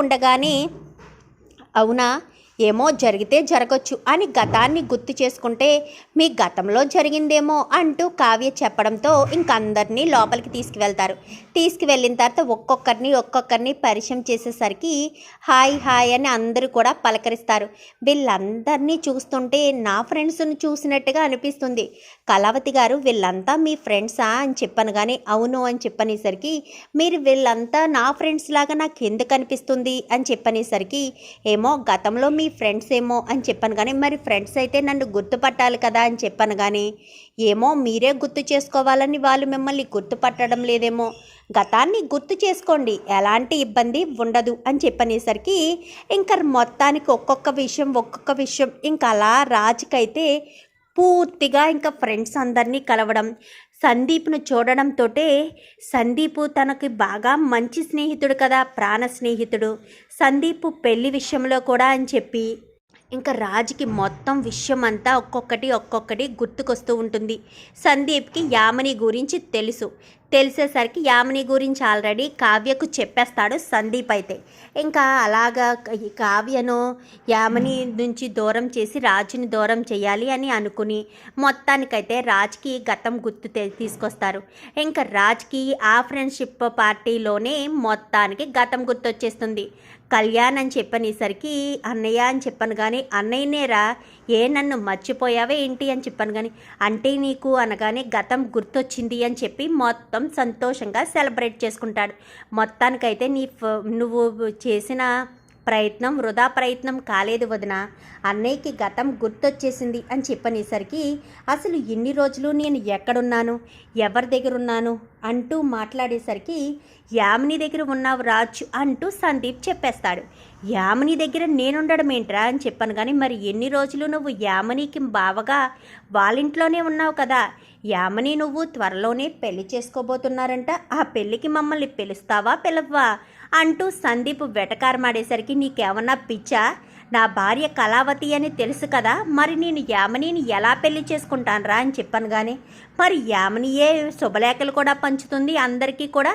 ఉండగానే అవునా? ఏమో జరిగితే జరగచ్చు అని గతాన్ని గుర్తు చేసుకుంటే మీ గతంలో జరిగిందేమో అంటూ కావ్య చెప్పడంతో ఇంకందరినీ లోపలికి తీసుకువెళ్తారు. తీసుకువెళ్ళిన తర్వాత ఒక్కొక్కరిని ఒక్కొక్కరిని పరిచయం చేసేసరికి హాయ్ హాయ్ అని అందరూ కూడా పలకరిస్తారు. వీళ్ళందరినీ చూస్తుంటే నా ఫ్రెండ్స్ని చూసినట్టుగా అనిపిస్తుంది. కళావతి గారు వీళ్ళంతా మీ ఫ్రెండ్సా? అని చెప్పాను కానీ అవును అని చెప్పనేసరికి మీరు వీళ్ళంతా నా ఫ్రెండ్స్ లాగా నాకు ఎందుకు అనిపిస్తుంది? అని చెప్పనేసరికి ఏమో గతంలో మీ ఫ్రెండ్స్ ఏమో అని చెప్పాను కానీ మరి ఫ్రెండ్స్ అయితే నన్ను గుర్తుపట్టాలి కదా అని చెప్పాను కానీ ఏమో మీరే గుర్తు చేసుకోవాలని వాళ్ళు మిమ్మల్ని గుర్తుపట్టడం లేదేమో. గతాన్ని గుర్తు చేసుకోండి ఎలాంటి ఇబ్బంది ఉండదు అని చెప్పనేసరికి ఇంకా మొత్తానికి ఒక్కొక్క విషయం ఒక్కొక్క విషయం ఇంకా అలా రాజుకైతే పూర్తిగా ఇంకా ఫ్రెండ్స్ అందరినీ కలవడం సందీప్ను చూడడంతోటే సందీప్ తనకి బాగా మంచి స్నేహితుడు కదా ప్రాణ స్నేహితుడు. సందీప్ పెళ్ళి విషయంలో కూడా అని చెప్పి ఇంకా రాజుకి మొత్తం విషయం అంతా ఒక్కొక్కటి ఒక్కొక్కటి గుర్తుకొస్తూ ఉంటుంది. సందీప్కి యామని గురించి తెలుసు. తెలిసేసరికి యామిని గురించి ఆల్రెడీ కావ్యకు చెప్పేస్తాడు సందీప్ అయితే. ఇంకా అలాగా కావ్యను యామిని నుంచి దూరం చేసి రాజుని దూరం చేయాలి అని అనుకుని మొత్తానికైతే రాజ్కి గతం గుర్తు తీసుకొస్తారు. ఇంకా రాజ్కి ఆ ఫ్రెండ్షిప్ పార్టీలోనే మొత్తానికి గతం గుర్తొచ్చేస్తుంది. కళ్యాణ్ అని చెప్పనేసరికి అన్నయ్య అని చెప్పాను కానీ అన్నయ్యనేరా ఏ నన్ను మర్చిపోయావే ఏంటి? అని చెప్పాను కానీ అంటే నీకు అనగానే గతం గుర్తొచ్చింది అని చెప్పి మొత్తం సంతోషంగా సెలబ్రేట్ చేసుకుంటాడు. మొత్తానికైతే నీ ఫ- నువ్వు చేసిన ప్రయత్నం వృధా ప్రయత్నం కాలేదు వదిన. అన్నయ్యకి గతం గుర్తొచ్చేసింది అని చెప్పనేసరికి అసలు ఎన్ని రోజులు నేను ఎక్కడున్నాను? ఎవరి దగ్గర ఉన్నాను అంటూ మాట్లాడేసరికి యామిని దగ్గర ఉన్నావు రాజు అంటూ సందీప్ చెప్పేస్తాడు. యామిని దగ్గర నేనుండడం ఏంట్రా అని చెప్పాను కానీ మరి ఎన్ని రోజులు నువ్వు యామినికి బావగా వాళ్ళింట్లోనే ఉన్నావు కదా? యామిని నువ్వు త్వరలోనే పెళ్ళి చేసుకోబోతున్నారంట. ఆ పెళ్ళికి మమ్మల్ని పిలుస్తావా పిలవ్వా? అంటూ సందీప్ వెటకారమాడేసరికి నీకేమన్నా పిచ్చా? నా భార్య కళావతి అని తెలుసు కదా మరి నేను యామనీని ఎలా పెళ్ళి చేసుకుంటానురా అని చెప్పాను కానీ మరి యామనియే శుభలేఖలు కూడా పంచుతుంది అందరికీ కూడా.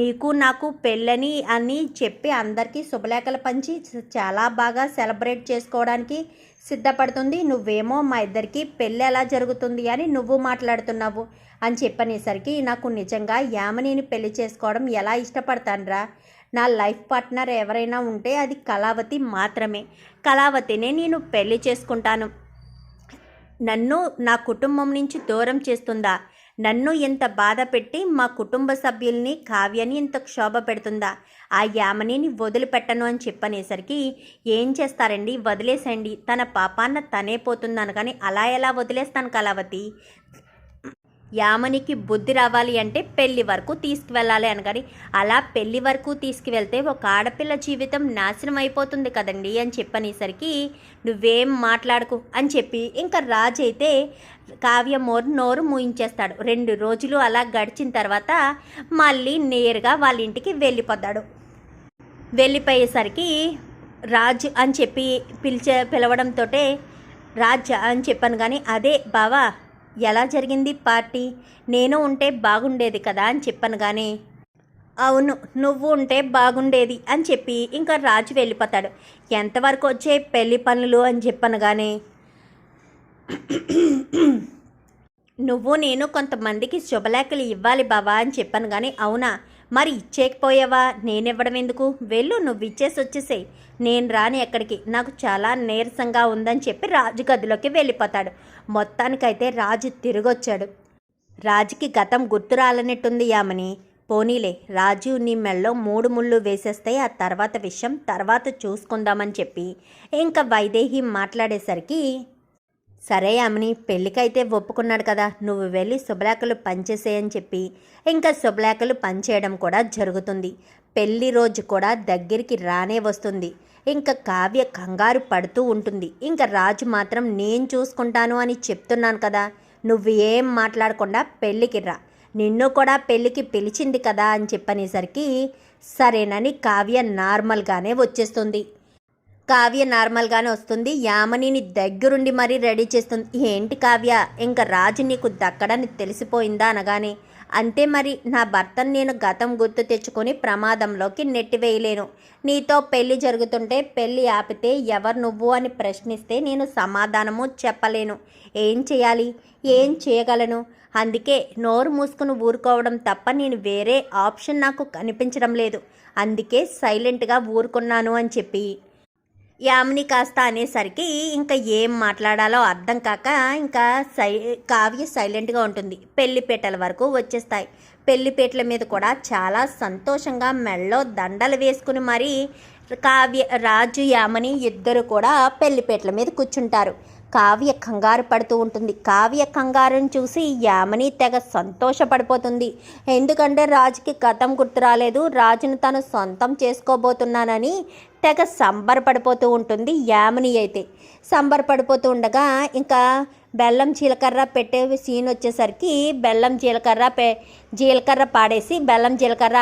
నీకు నాకు పెళ్ళని అని చెప్పి అందరికీ శుభలేఖలు పంచి చాలా బాగా సెలబ్రేట్ చేసుకోవడానికి సిద్ధపడుతుంది. నువ్వేమో మా ఇద్దరికి పెళ్ళి ఎలా జరుగుతుంది అని నువ్వు మాట్లాడుతున్నావు అని చెప్పనేసరికి నాకు నిజంగా యామనీని పెళ్ళి చేసుకోవడం ఎలా ఇష్టపడతానురా? నా లైఫ్ పార్ట్నర్ ఎవరైనా ఉంటే అది కళావతి మాత్రమే. కళావతినే నేను పెళ్ళి చేసుకుంటాను. నన్ను నా కుటుంబం నుంచి దూరం చేస్తుందా? నన్ను ఇంత బాధ పెట్టి మా కుటుంబ సభ్యుల్ని కావ్యని ఇంత క్షోభ పెడుతుందా? ఆ యామనిని వదిలిపెట్టను అని చెప్పనేసరికి ఏం చేస్తారండి? వదిలేసండి తన పాపాన్న తనే పోతున్నాను కానీ అలా ఎలా వదిలేస్తాను కళావతి? యామనికి బుద్ధి రావాలి అంటే పెళ్ళి వరకు తీసుకువెళ్ళాలి అని కానీ అలా పెళ్ళి వరకు తీసుకువెళ్తే ఒక ఆడపిల్ల జీవితం నాశనం అయిపోతుంది కదండి అని చెప్పనేసరికి నువ్వేం మాట్లాడకు అని చెప్పి ఇంకా రాజు అయితే కావ్య మోర్ నోరు మూయించేస్తాడు. రెండు రోజులు అలా గడిచిన తర్వాత మళ్ళీ నేరుగా వాళ్ళ ఇంటికి వెళ్ళిపోతాడు. వెళ్ళిపోయేసరికి రాజు అని చెప్పి పిలిచే పిలవడంతో రాజ్ అని చెప్పాను కానీ అదే బావా ఎలా జరిగింది పార్టీ? నేను ఉంటే బాగుండేది కదా అని చెప్పాను కానీ అవును నువ్వు ఉంటే బాగుండేది అని చెప్పి ఇంకా రాజు వెళ్ళిపోతాడు. ఎంతవరకు వచ్చే పెళ్ళి పనులు అని చెప్పాను కానీ నువ్వు నేను కొంతమందికి శుభలేఖలు ఇవ్వాలి బావా అని చెప్పాను కానీ అవునా? మరి ఇచ్చేయకపోయావా నేనివ్వడం ఎందుకు? వెళ్ళు నువ్వు ఇచ్చేసి వచ్చేసేయ్. నేను రాని ఎక్కడికి? నాకు చాలా నీరసంగా ఉందని చెప్పి రాజు గదిలోకి వెళ్ళిపోతాడు. మొత్తానికైతే రాజు తిరిగొచ్చాడు. రాజుకి గతం గుర్తు రాలనట్టుంది యామని. పోనీలే రాజు నీ మెళ్ళో మూడు ముళ్ళు వేసేస్తే ఆ తర్వాత విషయం తర్వాత చూసుకుందామని చెప్పి ఇంకా వైదేహి మాట్లాడేసరికి సరే అమ్మని పెళ్ళికైతే ఒప్పుకున్నాడు కదా నువ్వు వెళ్ళి శుభలేఖలు పనిచేసేయని చెప్పి. ఇంకా శుభలేఖలు పనిచేయడం కూడా జరుగుతుంది. పెళ్ళి రోజు కూడా దగ్గరికి రానే వస్తుంది. ఇంకా కావ్య కంగారు పడుతూ ఉంటుంది. ఇంకా రాజు మాత్రం నేను చూసుకుంటాను అని చెప్తున్నాను కదా. నువ్వు ఏం మాట్లాడకుండా పెళ్ళికి రా. నిన్ను కూడా పెళ్ళికి పిలిచింది కదా అని చెప్పనేసరికి సరేనని కావ్య నార్మల్గానే వచ్చేస్తుంది. కావ్య నార్మల్గానే వస్తుంది. యామనిని దగ్గరుండి మరీ రెడీ చేస్తుంది. ఏంటి కావ్య? ఇంకా రాజు నీకు దక్కడని తెలిసిపోయిందా అనగానే అంతే మరి నా భర్తను నేను గతం గుర్తు తెచ్చుకొని ప్రమాదంలోకి నెట్టివేయలేను. నీతో పెళ్ళి జరుగుతుంటే పెళ్ళి ఆపితే ఎవరు నువ్వు అని ప్రశ్నిస్తే నేను సమాధానము చెప్పలేను. ఏం చేయాలి? ఏం చేయగలను? అందుకే నోరు మూసుకుని ఊరుకోవడం తప్ప నేను వేరే ఆప్షన్ నాకు కనిపించడం లేదు. అందుకే సైలెంట్గా ఊరుకున్నాను అని చెప్పి యామిని కాస్త అనేసరికి ఇంకా ఏం మాట్లాడాలో అర్థం కాక ఇంకా సై కావ్య సైలెంట్గా ఉంటుంది. పెళ్ళిపేటల వరకు వచ్చేస్తాయి. పెళ్ళిపేటల మీద కూడా చాలా సంతోషంగా మెళ్ళో దండలు వేసుకుని మరీ కావ్య రాజు యామని ఇద్దరు కూడా పెళ్ళిపేటల మీద కూర్చుంటారు. కావ్య కంగారు పడుతూ ఉంటుంది. కావ్య కంగారుని చూసి యామని తెగ సంతోషపడిపోతుంది. ఎందుకంటే రాజుకి గతం గుర్తు రాలేదు. రాజును తను సొంతం చేసుకోబోతున్నానని తెగ సంబరపడిపోతూ ఉంటుంది యామిని అయితే. సంబరపడిపోతూ ఉండగా ఇంకా బెల్లం జీలకర్ర పెట్టే సీన్ వచ్చేసరికి బెల్లం జీలకర్ర పె జీలకర్ర పాడేసి బెల్లం జీలకర్ర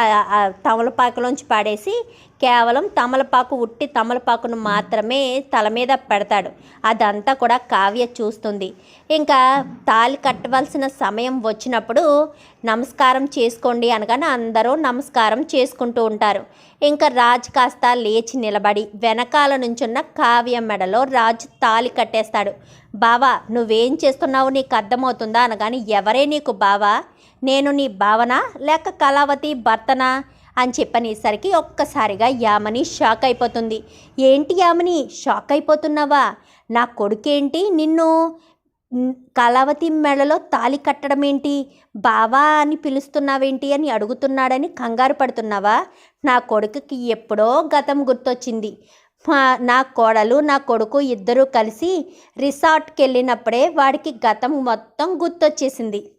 తమలపాకులోంచి పాడేసి కేవలం తమలపాకు ఉట్టి తమలపాకును మాత్రమే తల మీద పెడతాడు. అదంతా కూడా కావ్య చూస్తుంది. ఇంకా తాళి కట్టవలసిన సమయం వచ్చినప్పుడు నమస్కారం చేసుకోండి అనగానే అందరూ నమస్కారం చేసుకుంటూ ఉంటారు. ఇంకా రాజు కాస్త లేచి నిలబడి వెనకాల నుంచున్న కావ్య మెడలో రాజు తాళి కట్టేస్తాడు. బావా నువ్వేం చేస్తున్నావు? నీకు అర్థమవుతుందా? అనగాని ఎవరే నీకు బావా? నేను నీ భావన లేక కళావతి భర్తనా? అని చెప్పనేసరికి ఒక్కసారిగా యామని షాక్ అయిపోతుంది ఏంటి యామని షాక్ అయిపోతున్నావా నా కొడుకేంటి? నిన్ను కళావతి మెడలో తాళి కట్టడం ఏంటి బావా అని పిలుస్తున్నావేంటి అని అడుగుతున్నాడని కంగారు పడుతున్నావా? నా కొడుకుకి ఎప్పుడో గతం గుర్తొచ్చింది. మా- నా కోడలు నా కొడుకు ఇద్దరూ కలిసి రిసార్ట్కి వెళ్ళినప్పుడే వాడికి గతం మొత్తం గుర్తొచ్చేసింది.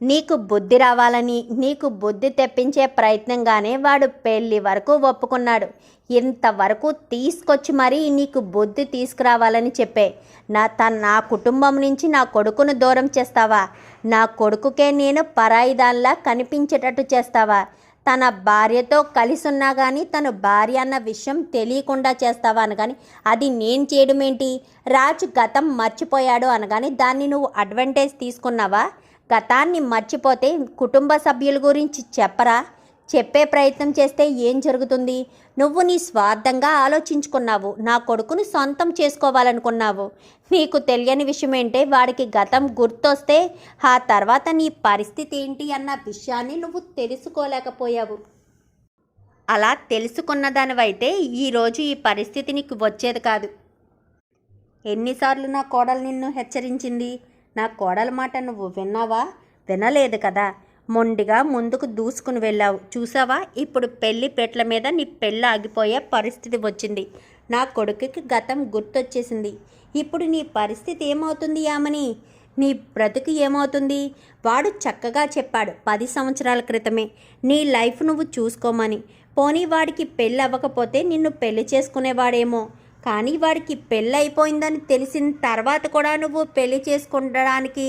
నీకు బుద్ధి రావాలని నీకు బుద్ధి తెప్పించే ప్రయత్నంగానే వాడు పెళ్ళి వరకు ఒప్పుకున్నాడు. ఇంతవరకు తీసుకొచ్చి మరీ నీకు బుద్ధి తీసుకురావాలని చెప్పే. నా తన నా కుటుంబం నుంచి నా కొడుకును దూరం చేస్తావా? నా కొడుకుకే నేను పరాయి దానిలా కనిపించేటట్టు చేస్తావా? తన భార్యతో కలిసి ఉన్నా కానీ తను భార్య అన్న విషయం తెలియకుండా చేస్తావా అనగాని అది నేను చేయడం ఏంటి రాజు గతం మర్చిపోయాడు అనగాని దాన్ని నువ్వు అడ్వాంటేజ్ తీసుకున్నావా? గతాన్ని మర్చిపోతే కుటుంబ సభ్యుల గురించి చెప్పరా? చెప్పే ప్రయత్నం చేస్తే ఏం జరుగుతుంది? నువ్వు నీ స్వార్థంగా ఆలోచించుకున్నావు. నా కొడుకును సొంతం చేసుకోవాలనుకున్నావు. నీకు తెలియని విషయం ఏంటే వాడికి గతం గుర్తొస్తే ఆ తర్వాత నీ పరిస్థితి ఏంటి అన్న విషయాన్ని నువ్వు తెలుసుకోలేకపోయావు. అలా తెలుసుకున్న దానివైతే ఈరోజు ఈ పరిస్థితి నీకు వచ్చేది కాదు. ఎన్నిసార్లు నా కోడలు నిన్ను హెచ్చరించింది? నా కోడల మాట నువ్వు విన్నావా? వినలేదు కదా. మొండిగా ముందుకు దూసుకుని వెళ్ళావు. చూసావా? ఇప్పుడు పెళ్ళి పెట్ల మీద నీ పెళ్ళి ఆగిపోయే పరిస్థితి వచ్చింది. నా కొడుకుకి గతం గుర్తొచ్చేసింది. ఇప్పుడు నీ పరిస్థితి ఏమవుతుంది యామని? నీ బ్రతుకు ఏమవుతుంది? వాడు చక్కగా చెప్పాడు పది సంవత్సరాల క్రితమే. నీ లైఫ్ నువ్వు చూసుకోమని. పోనీ వాడికి పెళ్ళి అవ్వకపోతే నిన్ను పెళ్ళి చేసుకునేవాడేమో. కానీ వాడికి పెళ్ళి అయిపోయిందని తెలిసిన తర్వాత కూడా నువ్వు పెళ్ళి చేసుకుంటడానికి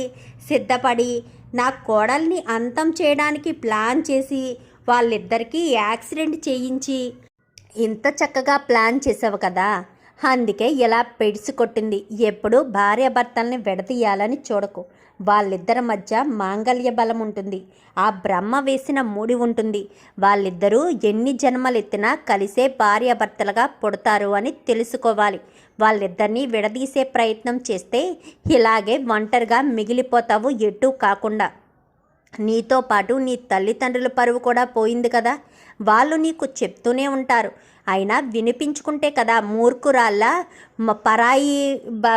సిద్ధపడి నా కోడల్ని అంతం చేయడానికి ప్లాన్ చేసి వాళ్ళిద్దరికీ యాక్సిడెంట్ చేయించి ఇంత చక్కగా ప్లాన్ చేసావు కదా. అందుకే ఇలా పెడిసి కొట్టింది. ఎప్పుడు భార్యాభర్తల్ని విడదీయాలని చూడకు. వాళ్ళిద్దరి మధ్య మాంగళ్య బలం ఉంటుంది. ఆ బ్రహ్మ వేసిన ముడి ఉంటుంది. వాళ్ళిద్దరూ ఎన్ని జన్మలు ఎత్తినా కలిసే భార్యాభర్తలుగా పుడతారు అని తెలుసుకోవాలి. వాళ్ళిద్దరినీ విడదీసే ప్రయత్నం చేస్తే ఇలాగే ఒంటరిగా మిగిలిపోతావు ఎటు కాకుండా. నీతో పాటు నీ తల్లిదండ్రుల పరువు కూడా పోయింది కదా. వాళ్ళు నీకు చెప్తూనే ఉంటారు. అయినా వినిపించుకుంటే కదా మూర్ఖురాళ్ళ పరాయి బ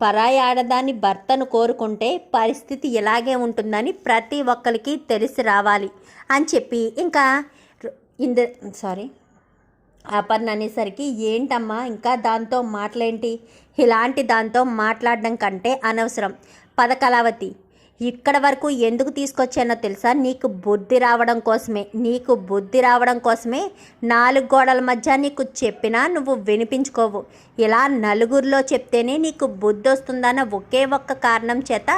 పరాయి ఆడదాని భర్తను కోరుకుంటే పరిస్థితి ఇలాగే ఉంటుందని ప్రతి ఒక్కరికి తెలిసి రావాలి అని చెప్పి ఇంకా ఇంద సారీ అపర్ణ అనేసరికి ఏంటమ్మా ఇంకా దాంతో మాటలేంటి? ఇలాంటి దాంతో మాట్లాడడం కంటే అనవసరం. పదకళావతి ఇక్కడ వరకు ఎందుకు తీసుకొచ్చానో తెలుసా? నీకు బుద్ధి రావడం కోసమే. నీకు బుద్ధి రావడం కోసమే నాలుగు గోడల మధ్య నీకు చెప్పినా నువ్వు వినిపించుకోవు. ఇలా నలుగురిలో చెప్తేనే నీకు బుద్ధి వస్తుందన్న ఒకే ఒక్క కారణం చేత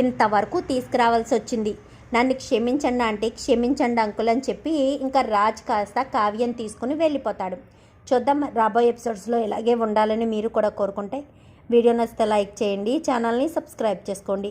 ఇంతవరకు తీసుకురావాల్సి వచ్చింది. నన్ను క్షమించండి అంటే క్షమించండి అంకుల్ అని చెప్పి ఇంకా రాజ్ కాస్త కావ్యం తీసుకుని వెళ్ళిపోతాడు. చూద్దాం రాబోయే ఎపిసోడ్స్లో ఇలాగే ఉండాలని మీరు కూడా కోరుకుంటే. వీడియో నచ్చితే లైక్ చేయండి ఛానల్ని సబ్స్క్రైబ్ చేసుకోండి.